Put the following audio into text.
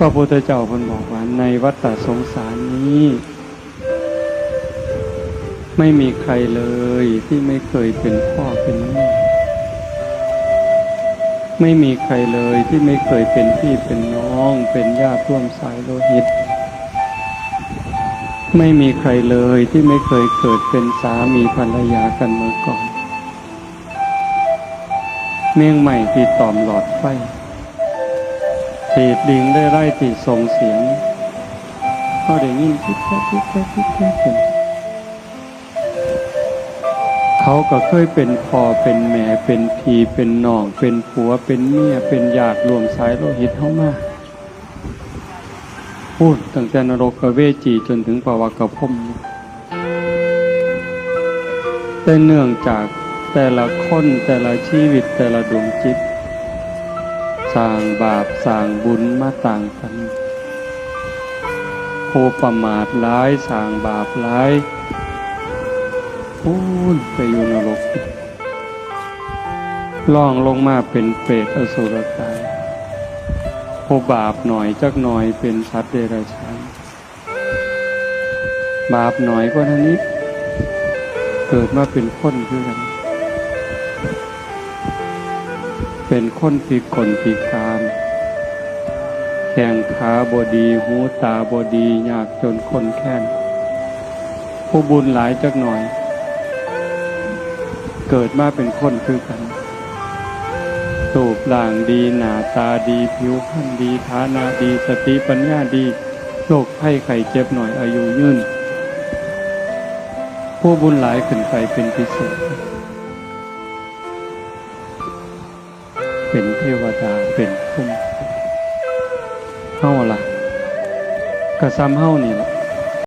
พระพุทธเจ้าเพิ่นบอกว่าในวัฏสงสารนี้ ไม่มีใครเลยที่ไม่เคยเป็นพ่อเป็นแม่ไม่มีใครเลยที่ไม่เคยเป็นพี่เป็นน้อง เป็นญาติร่วมสายโลหิต ไม่มีใครเลยที่ไม่เคยเกิดเป็นสามีภรรยากันมาก่อน เมี่ยงใหม่ที่ตอมหลอดไฟ ตีดดิงได้ไร่ตีส่งเสียงเขาได้ยินคิดแค่คิดแค่คิดแค่เป็นเขาก็เคยเป็นพ่อเป็นแม่เป็นพี่เป็นน้อง เป็นผัวเป็นเมียเป็นญาติรวมสายโลหิตเข้ามาพูดตั้งแต่นรกกเวจีจนถึงปวากพมแต่เนื่องจากแต่ละคนแต่ละชีวิตแต่ละดวงจิต สร้างบาปสร้างบุญมาต่างกันผู้ประมาทร้ายสร้างบาปร้ายพูนไปอยู่นรกล่องลงมาเป็นเปรตอสุรกายผู้บาปหน่อยจักหน่อยเป็นสัตว์เดรัจฉานบาปหน่อยก็ท่านี้เกิดมาเป็นคนคือกัน เป็นคนพิกลพิการแข้งขาบดี หูตาบดียากจนคนแค้นผู้บุญหลายจักหน่อย เกิดมาเป็นคนคือกันรูปร่างดี หนาตาดี ผิวพรรณดีฐานะดี สติปัญญาดีโรคไข้ไข้เจ็บหน่อยอายุยืนผู้บุญหลายขึ้นไปเป็นพิเศษ เป็นเทวดาเป็นพุ่มเฮาล่ะกระซ้ำเฮานี่ล่ะ